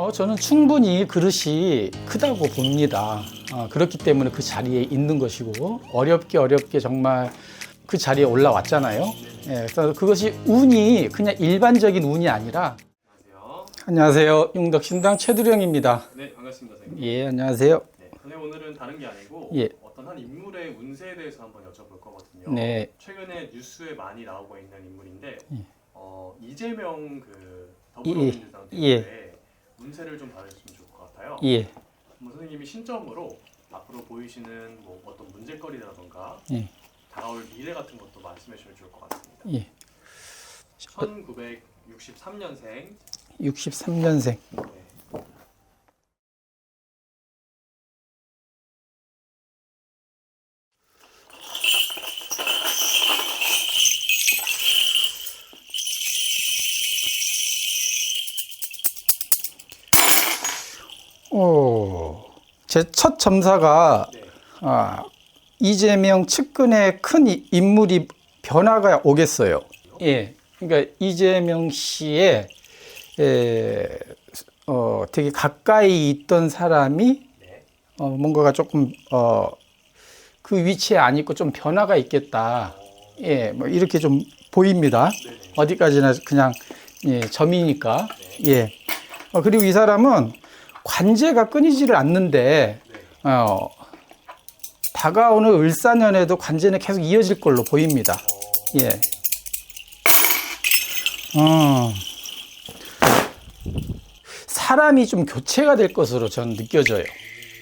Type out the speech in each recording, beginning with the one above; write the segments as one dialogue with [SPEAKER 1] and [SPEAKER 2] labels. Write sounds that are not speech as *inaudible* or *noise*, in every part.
[SPEAKER 1] 어, 저는 충분히 그릇이 크다고 봅니다. 어, 그렇기 때문에 그 자리에 있는 것이고 어렵게 어렵게 정말 그 자리에 올라왔잖아요. 예, 그래서 그것이 운이 그냥 일반적인 운이 아니라
[SPEAKER 2] 안녕하세요.
[SPEAKER 1] 안녕하세요. 용덕신당 최두령입니다.
[SPEAKER 2] 네, 반갑습니다, 선생님.
[SPEAKER 1] 예, 안녕하세요.
[SPEAKER 2] 네, 선생님 오늘은 다른 게 아니고
[SPEAKER 1] 예.
[SPEAKER 2] 어떤 한 인물의 운세에 대해서 한번 여쭤볼 거거든요.
[SPEAKER 1] 네.
[SPEAKER 2] 최근에 뉴스에 많이 나오고 있는 인물인데
[SPEAKER 1] 예.
[SPEAKER 2] 어, 이재명 그
[SPEAKER 1] 예,
[SPEAKER 2] 더불어민주당
[SPEAKER 1] 예.
[SPEAKER 2] 대표의 운세를 좀 봐주시면 좋을 것 같아요.
[SPEAKER 1] 예,
[SPEAKER 2] 한번 선생님이 신점으로 앞으로 보이시는 뭐 어떤 문제거리라던가
[SPEAKER 1] 예.
[SPEAKER 2] 다가올 미래 같은 것도 말씀해 주시면 좋을 것 같습니다.
[SPEAKER 1] 예.
[SPEAKER 2] 1963년생
[SPEAKER 1] 63년생.
[SPEAKER 2] 네.
[SPEAKER 1] 오, 제 첫 점사가
[SPEAKER 2] 네.
[SPEAKER 1] 아, 이재명 측근의 큰 이- 인물이 변화가 오겠어요. 예, 그러니까 이재명 씨의 에, 어, 되게 가까이 있던 사람이
[SPEAKER 2] 네.
[SPEAKER 1] 어, 뭔가가 조금 어, 그 위치에 안 있고 좀 변화가 있겠다. 예, 뭐 이렇게 좀 보입니다. 어디까지나 그냥 예, 점이니까. 예. 어, 그리고 이 사람은 관제가 끊이지를 않는데
[SPEAKER 2] 네.
[SPEAKER 1] 어, 다가오는 을사년에도 관제는 계속 이어질 걸로 보입니다. 예. 어, 사람이 좀 교체가 될 것으로 저는 느껴져요.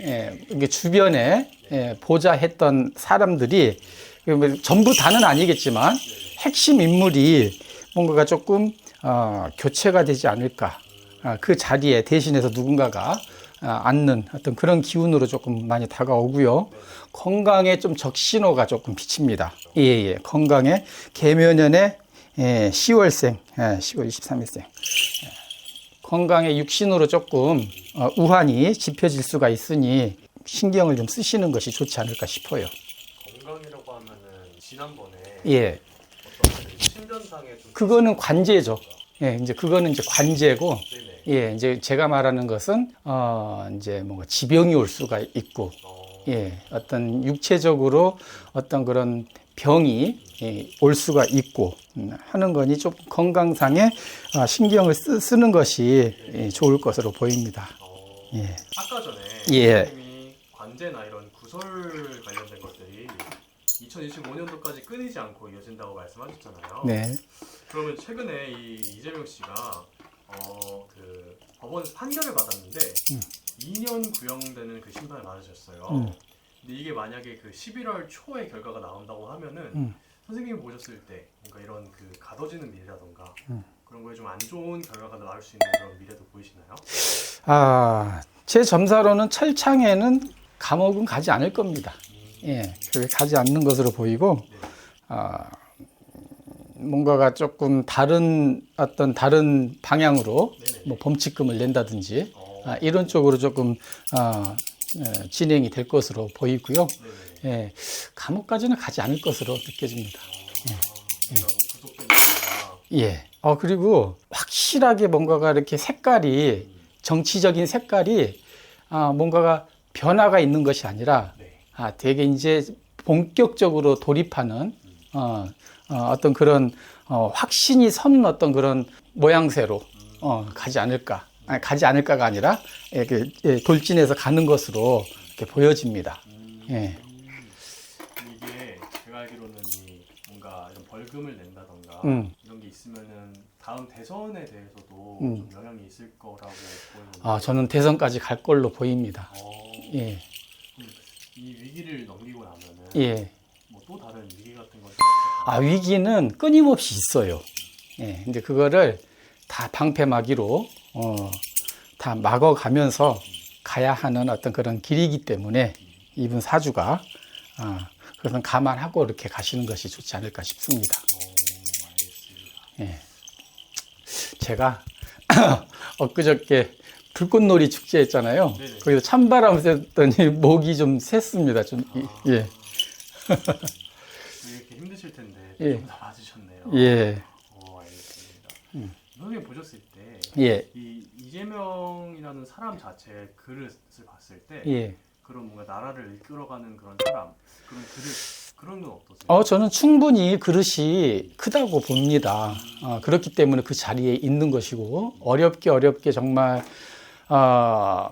[SPEAKER 1] 예, 이게 주변에 예, 보자 했던 사람들이 뭐 전부 다는 아니겠지만 핵심 인물이 뭔가가 조금 어, 교체가 되지 않을까. 아, 그 자리에 대신해서 누군가가 아, 앉는 어떤 그런 기운으로 조금 많이 다가오고요. 건강에 좀 적신호가 조금 비칩니다. 예, 예. 건강에 개묘년에 예, 10월생, 예, 10월 23일생. 건강에 육신으로 조금 어, 우환이 짚혀질 수가 있으니 신경을 좀 쓰시는 것이 좋지 않을까 싶어요.
[SPEAKER 2] 건강이라고 하면은 지난번에
[SPEAKER 1] 예, 그거는 관제죠. 예, 이제 그거는 이제 관제고. 예, 이제 제가 말하는 것은 어, 이제 뭔가 지병이 올 수가 있고,
[SPEAKER 2] 어,
[SPEAKER 1] 예, 어떤 육체적으로 어떤 그런 병이 예, 올 수가 있고 음, 하는 거니 좀 건강상에 아, 신경을 쓰, 는 것이 예, 좋을 것으로 보입니다.
[SPEAKER 2] 어,
[SPEAKER 1] 예.
[SPEAKER 2] 아까 전에
[SPEAKER 1] 예.
[SPEAKER 2] 선생님이 관제나 이런 구설 관련된 것들이 2025년도까지 끊이지 않고 이어진다고 말씀하셨잖아요.
[SPEAKER 1] 네.
[SPEAKER 2] 그러면 최근에 이 이재명 씨가 어, 그 법원에서 판결을 받았는데
[SPEAKER 1] 음.
[SPEAKER 2] 2년 구형되는 그 심판을 받으셨어요.
[SPEAKER 1] 음.
[SPEAKER 2] 근데 이게 만약에 그 11월 초에 결과가 나온다고 하면은
[SPEAKER 1] 음.
[SPEAKER 2] 선생님이 보셨을 때 뭔가 이런 그 가둬지는 미래라던가
[SPEAKER 1] 음.
[SPEAKER 2] 그런 거에 좀 안 좋은 결과가 나올 수 있는 그런 미래도 보이시나요?
[SPEAKER 1] 아, 제 점사로는 철창에는 감옥은 가지 않을 겁니다. 예, 그렇게 가지 않는 것으로 보이고, 아, 뭔가가 조금 다른 어떤 다른 방향으로. 뭐 범칙금을 낸다든지
[SPEAKER 2] 어,
[SPEAKER 1] 아, 이런 쪽으로 조금 아, 예, 진행이 될 것으로 보이고요. 예, 감옥까지는 가지 않을 것으로 느껴집니다.
[SPEAKER 2] 뭐 구속된다든가
[SPEAKER 1] 예. 어, 그리고 확실하게 뭔가가 이렇게 색깔이, 정치적인 색깔이, 아, 뭔가가 변화가 있는 것이 아니라,
[SPEAKER 2] 네.
[SPEAKER 1] 아, 되게 이제 본격적으로 돌입하는, 어, 어, 떤 그런, 어, 확신이 선 어떤 그런 모양새로, 어, 가지 않을까. 아니, 가지 않을까가 아니라, 이렇게 예, 돌진해서 가는 것으로 이렇게 보여집니다. 예.
[SPEAKER 2] 이게 제가 알기로는 이 뭔가 이런 벌금을 낸다던가
[SPEAKER 1] 음.
[SPEAKER 2] 이런 게 있으면은 다음 대선에 대해서도
[SPEAKER 1] 음.
[SPEAKER 2] 좀 영향이 있을 거라고 보이는데
[SPEAKER 1] 아, 저는 대선까지 갈 걸로 보입니다.
[SPEAKER 2] 어,
[SPEAKER 1] 예.
[SPEAKER 2] 이 위기를 넘기고 나면은
[SPEAKER 1] 예.
[SPEAKER 2] 뭐 또 다른 위기 같은 것
[SPEAKER 1] 아, 위기는 끊임없이 있어요. 예, 근데 그거를 다 방패막이로, 어, 다 막아가면서 가야 하는 어떤 그런 길이기 때문에 이분 사주가, 아, 그것은 감안하고 이렇게 가시는 것이 좋지 않을까 싶습니다.
[SPEAKER 2] 어, 알겠습니다.
[SPEAKER 1] 예. 제가 *clears throat* 엊그저께 불꽃놀이 축제 했잖아요.
[SPEAKER 2] 네네.
[SPEAKER 1] 거기서 찬바람 쐈더니 *laughs* 목이 좀 샜습니다. 좀, 이- 예.
[SPEAKER 2] 이렇게 힘드실 텐데
[SPEAKER 1] 예.
[SPEAKER 2] 좀다 봐주셨네요.
[SPEAKER 1] 예.
[SPEAKER 2] 어, 알겠습니다.
[SPEAKER 1] 음.
[SPEAKER 2] 선생님 보셨을 때
[SPEAKER 1] 예.
[SPEAKER 2] 이 이재명이라는 사람 자체의 그릇을 봤을 때
[SPEAKER 1] 예.
[SPEAKER 2] 그런 뭔가 나라를 이끌어가는 그런 사람, 그런 그릇 그런 건 어떠세요?
[SPEAKER 1] 어, 저는 충분히 그릇이 크다고 봅니다. 어, 그렇기 때문에 그 자리에 있는 것이고, 어렵게 어렵게 정말, 어,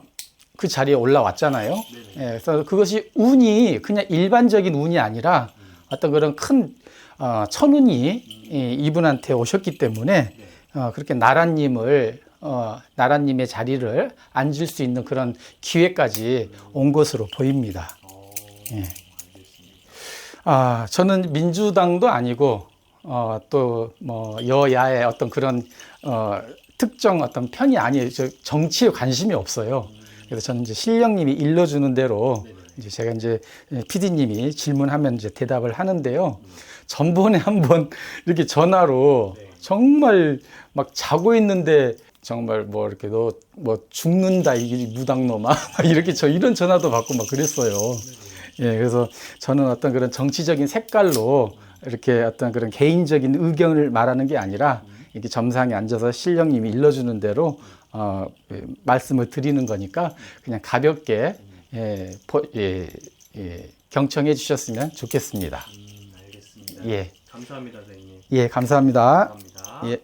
[SPEAKER 1] 그 자리에 올라왔잖아요. 예, 그래서 그것이 운이 그냥 일반적인 운이 아니라 어떤 그런 큰, 어, 천운이 이- 이분한테 오셨기 때문에,
[SPEAKER 2] 네.
[SPEAKER 1] 어, 그렇게 나라님을, 어, 나라님의 자리를 앉을 수 있는 그런 기회까지 온 것으로 보입니다.
[SPEAKER 2] 어,
[SPEAKER 1] 예. 아, 저는 민주당도 아니고, 어, 또, 뭐, 여야의 어떤 그런, 어, 특정 어떤 편이 아니에요. 저 정치에 관심이 없어요. 그래서 저는 이제 실령님이 일러주는 대로. 이제 제가 이제 PD님이 질문하면 이제 대답을 하는데요. 전번에 한번 *laughs* 이렇게 전화로
[SPEAKER 2] 네.
[SPEAKER 1] 정말 막 자고 있는데 정말 뭐 이렇게 너 뭐 죽는다 이 무당놈아 *laughs* 막 이렇게 저 이런 전화도 받고 막 그랬어요. 예, 그래서 저는 어떤 그런 정치적인 색깔로 이렇게 어떤 그런 개인적인 의견을 말하는 게 아니라 이렇게 점상에 앉아서 신령님이 일러주는 대로 어, 예, 말씀을 드리는 거니까 그냥 가볍게 예, 포- 예, 예, 경청해 주셨으면 좋겠습니다.
[SPEAKER 2] 음, 알겠습니다.
[SPEAKER 1] 예,
[SPEAKER 2] 감사합니다, 선생님.
[SPEAKER 1] 예, 감사합니다.
[SPEAKER 2] 감사합니다.
[SPEAKER 1] 예.